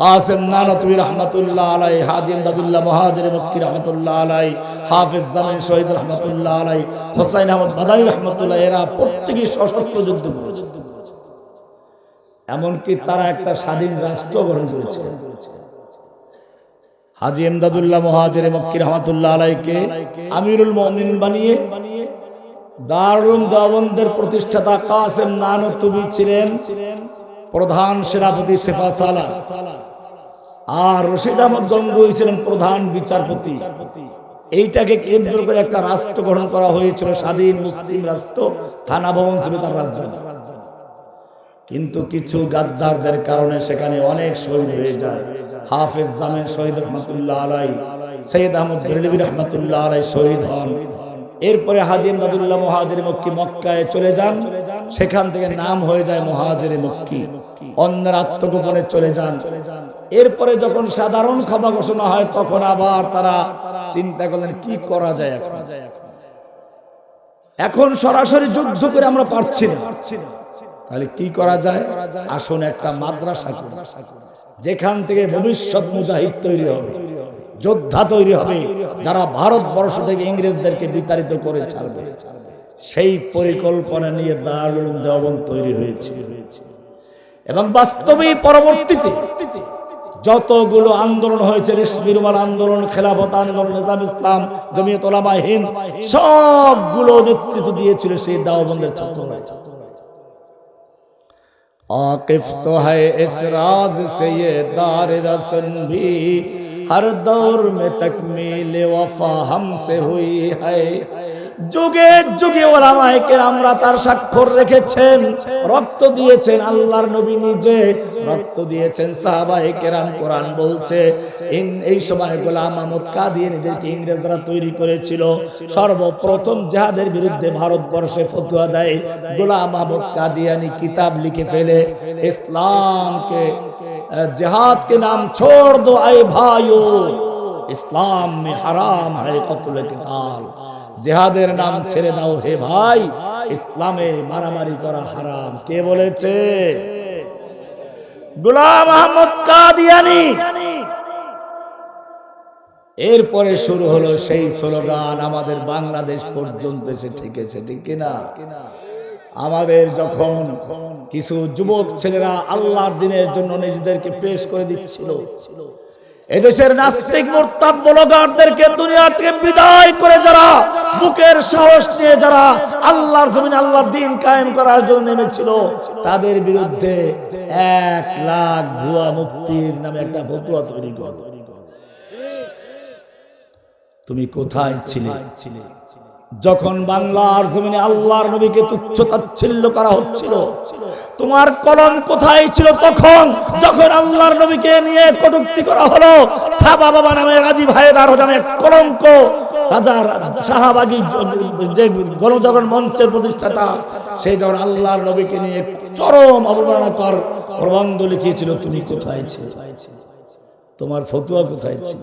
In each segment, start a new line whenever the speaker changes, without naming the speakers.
কাসেম নানতুই রহমতুল্লাহ আলাই, হাজি ইমদাদুল্লাহ মহাজির মক্কি রহমতুল্লাহ আলাই, হাফিজ জামিন শহীদ রহমতুল্লাহ আলাই, হোসাইন আহমদ বাদাই রহমতুল্লাহ, এরা প্রত্যেকেই সশস্ত্র যুদ্ধ করেছে। এমনকি তারা একটা স্বাধীন রাষ্ট্র গ্রহণ করেছে হাজি এমদাদুল্লাহ মহাজের মক্কি রহমতুল্লাহ আলাইকে আমিরুল মমিন বানিয়ে দারুল দেওবন্দের প্রতিষ্ঠাতা কাসেম নানতুবি ছিলেন প্রধান সেনাপতি সেফা সালা আর রশিদ আহমদ গঙ্গুই ছিলেন প্রধান বিচারপতি। এইটাকে কেন্দ্র করে একটা রাষ্ট্র গঠন করা হয়েছিল, স্বাধীন মুসলিম রাষ্ট্র, থানা ভবন ছিল তার রাজধানী। কিন্তু কিছু গাদ্দারদের কারণে সেখানে অনেক শহীদ হয়ে যায়। হাফেজ জামে শহীদ রহমতুল্লাহ আলাই, সৈয়দ আহমদ বেরলবী রহমতুল্লাহ আলাই শহীদ হন। এরপরে হাজি ইমদাদুল্লাহ মহাজের মক্কি মক্কায় চলে যান। সেখান থেকে নাম হয়ে যায় মহাজের মক্কি। অন্যের আত্মগোপনে চলে যান। এরপরে যখন সাধারণ ক্ষমা ঘোষণা হয়, তখন আবার তারা চিন্তা করলেন, কি করা যায় এখন? এখন সরাসরি যুদ্ধ করে আমরা পারছি না। তাহলে কি করা যায়? আসুন একটা মাদ্রাসা যেখান থেকে ভবিষ্যৎ মুজাহিদ তৈরি হবে, যোদ্ধা তৈরি হবে, যারা ভারতবর্ষ থেকে ইংরেজদেরকে বিতাড়িত করে ছাড়বে। সেই পরিকল্পনা নিয়ে দারুল দেওবন তৈরি হয়েছে এবং বাস্তবে পরবর্তীতে যতগুলো আন্দোলন হয়েছে রেশমির রুমাল আন্দোলন খেলাফত আন্দোলন নিজাম ইসলাম জমিয়ত ওলামা হিন্দ সবগুলো নেতৃত্ব দিয়েছিল সেই দাওবন্দের ছাত্ররা आकिफ तो है इस राज से ये दार रसन भी हर दौर में तकमील वफा हमसे हुई है যুগে যুগে ওলামায়ে কেরামরা তার স্বাক্ষর রেখেছেন রক্ত দিয়েছেন আল্লাহর নবী নিজে রক্ত দিয়েছেন সাহাবায়ে কেরাম কোরআন বলছে ইন এই সময় গোলাম আহমদ কাদিয়ানীদেরকে ইংরেজরা তৈরি করেছিল সর্বপ্রথম জাহাদের বিরুদ্ধে ভারতবর্ষে ফতোয়া দেয় গোলাম আহমদ কাদিয়ানি কিতাব লিখে ফেলে ইসলামকে जिहाद के नाम छोड़ दो आए भाइयों ইসলাম में हराम है कत्ल किताल জেহাদের নাম ছেড়ে দাও হে ভাই। ইসলামে মারামারি করা হারাম। কে বলেছে? গোলাম আহমদ কাদিয়ানি। এরপরে শুরু হলো সেই স্লোগান, আমাদের বাংলাদেশ পর্যন্ত এসে ঠেকেছে ঠিক কিনা? আমাদের যখন কিছু যুবক ছেলেরা আল্লাহর দিনের জন্য নিজেদেরকে পেশ করে দিচ্ছিল, এদেশের নাস্তিক মোরতাদ বলগারদেরকে দুনিয়া থেকে বিদায় করে যারা বুকের সাহস নিয়ে যারা আল্লাহর জমিন আল্লাহর দিন কায়েম করার জন্য নেমেছিল, তাদের বিরুদ্ধে এক লাখ ভুয়া মুক্তির নামে একটা ফতুয়া তৈরি কর। তুমি কোথায় ছিলে? যখন বাংলার জমিনে আল্লাহর নবীকে তুচ্ছ তাচ্ছিল্য করা হচ্ছিল, তোমার কলম কোথায় ছিল তখন? যখন আল্লাহর নবীকে নিয়ে কটুক্তি করা হলো, থাবা বাবা নামে রাজি ভাইদার নামে কলঙ্ক রাজার শাহবাগী যে গণজাগরণ মঞ্চের প্রতিষ্ঠাতা, সেই যখন আল্লাহর নবীকে নিয়ে চরম অবমাননাকর প্রবন্ধ লিখিয়েছিল, তুমি কোথায় ছিল? তোমার ফতুয়া কোথায় ছিল?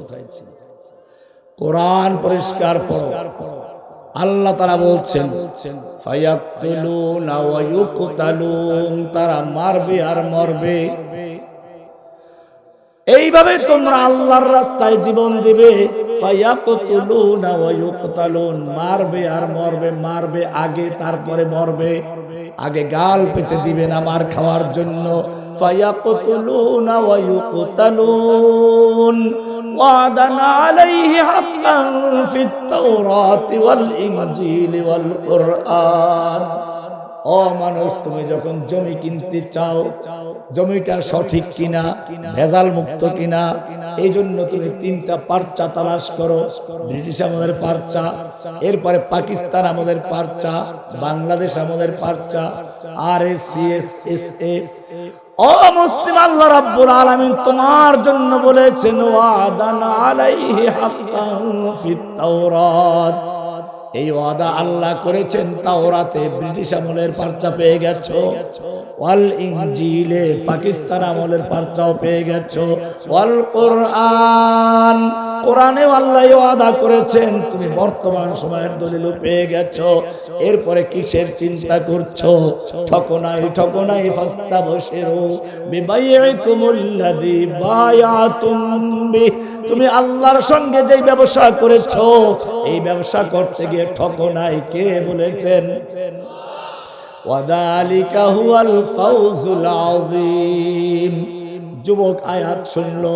কোরআন পরিষ্কার করো। আল্লাহ তারা বলছেন তারা মারবে আর মরবে। এইভাবে তোমরা আল্লাহর রাস্তায় জীবন দিবে মারবে আর মরবে মারবে আগে তারপরে মরবে আগে গাল পেতে দিবে না মার খাওয়ার জন্য ফায়াকুতুলুনা ওয়া ইউকতালুন وعدا عليه حقا في التوراة والإنجيل والقرآن ও মানুষ তুমি যখন জমি কিনতে চাও, জমিটা সঠিক কিনা ভেজাল মুক্ত কিনা এই জন্য তুমি তিনটা পার্চা তালাশ করো। ব্রিটিশ আমাদের পার্চা, এরপরে পাকিস্তান আমাদের পার্চা, বাংলাদেশ আমাদের পার্চা, আর S C S S A. ও মুসলিম আল্লাহ রাব্বুল আলামিন তোমার জন্য বলেছেন, ওয়াদান আলাইহি হাক্কান ফিত তাওরাত। এই ওয়াদা আল্লাহ করেছেন, তাওরাতে ব্রিটিশ আমলের পার্চা পেয়ে গেছো। ওয়াল ইনজিলে পাকিস্তান আমলের পার্চাও পেয়ে গেছো। ওয়াল কোরআন, কোরআনেও আল্লাহ আদা করেছেন, তুমি বর্তমান সময়ের দলিল পেয়ে গেছো। এরপরে কিসের চিন্তা করছ? ঠকনাই ঠকনাই ফাস্তা বসেরো বিবাইকুমুল্লাযী বায়াতুম বিহ। তুমি আল্লাহর সঙ্গে যেই ব্যবসা করেছ, এই ব্যবসা করতে গিয়ে ঠকনাই কে বলেছেন? যুবক আয়াত শুনলো,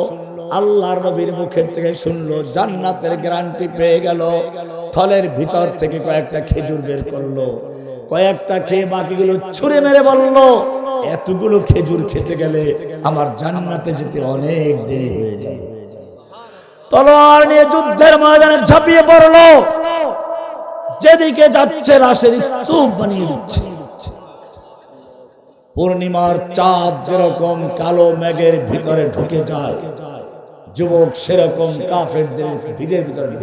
আল্লাহর নবীর মুখের থেকে শুনলো, জান্নাতের গ্যারান্টি পেয়ে গেল, থলের ভিতর থেকে কয়েকটা খেজুর বের করল, কয়েকটা খেয়ে বাকিগুলো ছুঁড়ে মেরে বলল, এতগুলো খেজুর খেতে গেলে আমার জান্নাতে যেতে অনেক দেরি হয়ে যাবে তলোয়ার নিয়ে যুদ্ধের ময়দানে ঝাঁপিয়ে পড়ল। যেদিকে যাচ্ছে লাশের স্তূপ বানিয়ে দিচ্ছে। পূর্ণিমার চাঁদ যেরকম কালো মেঘের ভিতরে ঢুকে যায়, যুবক সেরকম কাফেরদের ভিড়ের ভিতরে।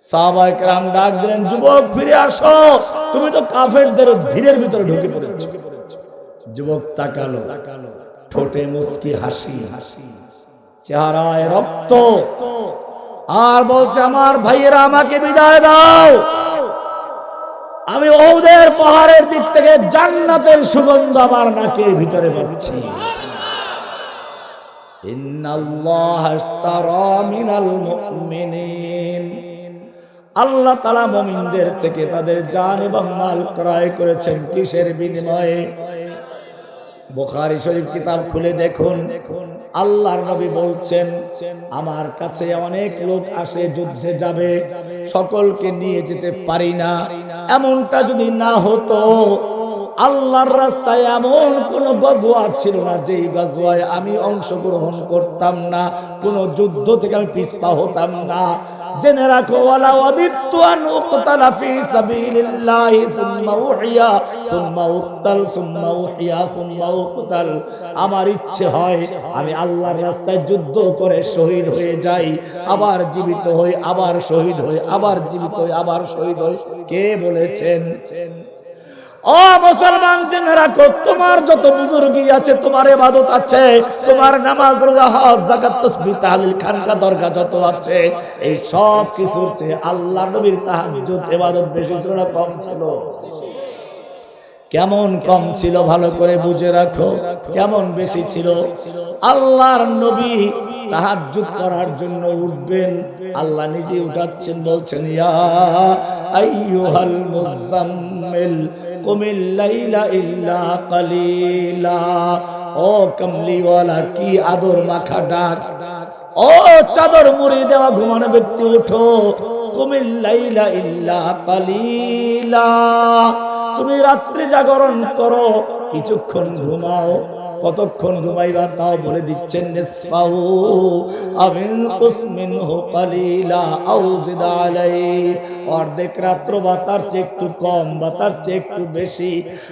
সাহাবায়ে ডাক দিলেন, যুবক, ফিরে আসো। তুমি তো কাফেরদের ভিড়ের ভিতরে ঢুকে পড়েছ। যুবক তাকালো, ঠোঁটে মুস্কি হাসি হাসি। চেহারায় রক্ত। আর বলছে, আমার ভাইয়েরা, আমাকে বিদায় দাও। আমি ওদের পাহাড়ের দিক থেকে জান্নাতের সুগন্ধ আমার নাকের ভিতরে পাচ্ছি। আল্লাহ মমিনদের থেকে তাদের জান এবং মাল ক্রয় করেছেন কিসের বিনিময়ে? বোখারি শরীফ কিতাব খুলে দেখুন। আল্লাহর নবী বলছেন, আমার কাছে অনেক লোক আসে, যুদ্ধে যাবে, সকলকে নিয়ে যেতে পারি না। এমনটা যদি না হতো, আল্লাহর রাস্তায় এমন কোন গজওয়া ছিল না, যেই গজওয়ায় আমি অংশগ্রহণ করতাম না, কোন যুদ্ধ থেকে আমি পিছপা হতাম না। জেনে আমার ইচ্ছে হয় আমি আল্লাহর রাস্তায় যুদ্ধ করে শহীদ হয়ে যাই, আবার জীবিত হই, আবার শহীদ হই, আবার জীবিত হই, আবার শহীদ হই। কে বলেছেন? ও মুসলমান তোমার যত বুজুর্গি আছে, তোমার আছে, তোমার নামাজ, রোজা, হজ তাহলিল খানকা, দরগা যত আছে, এই সব কিছুর চেয়ে নবীর তাহাজ্জুদ বেশি ছিল না কম ছিল। কেমন কম ছিল ভালো করে বুঝে রাখো, কেমন বেশি ছিল? আল্লাহর নবী তাহাজ্জুদ করার জন্য উঠবেন, আল্লাহ নিজে উঠাচ্ছেন, বলছেন, ইয়া আইয়ুহাল মুজাম্মিল কুমিল লাইলা ইল্লা কালিলা। ও কমলিওয়ালা, কি আদর মাখা ডাক। ও চাদর মুড়ি দেওয়া ঘুমানো ব্যক্তি, উঠো। কুমিল লাইলা ইল্লা কালিলা। তুমি রাত্রি জাগরণ করো, কিছুক্ষণ ঘুমাও। কতক্ষণ ঘুমাইবা তাও বলে দিচ্ছেন অর্ধেক রাত্র বা তার চেয়ে একটু কম বা তার চেয়ে একটু বেশি।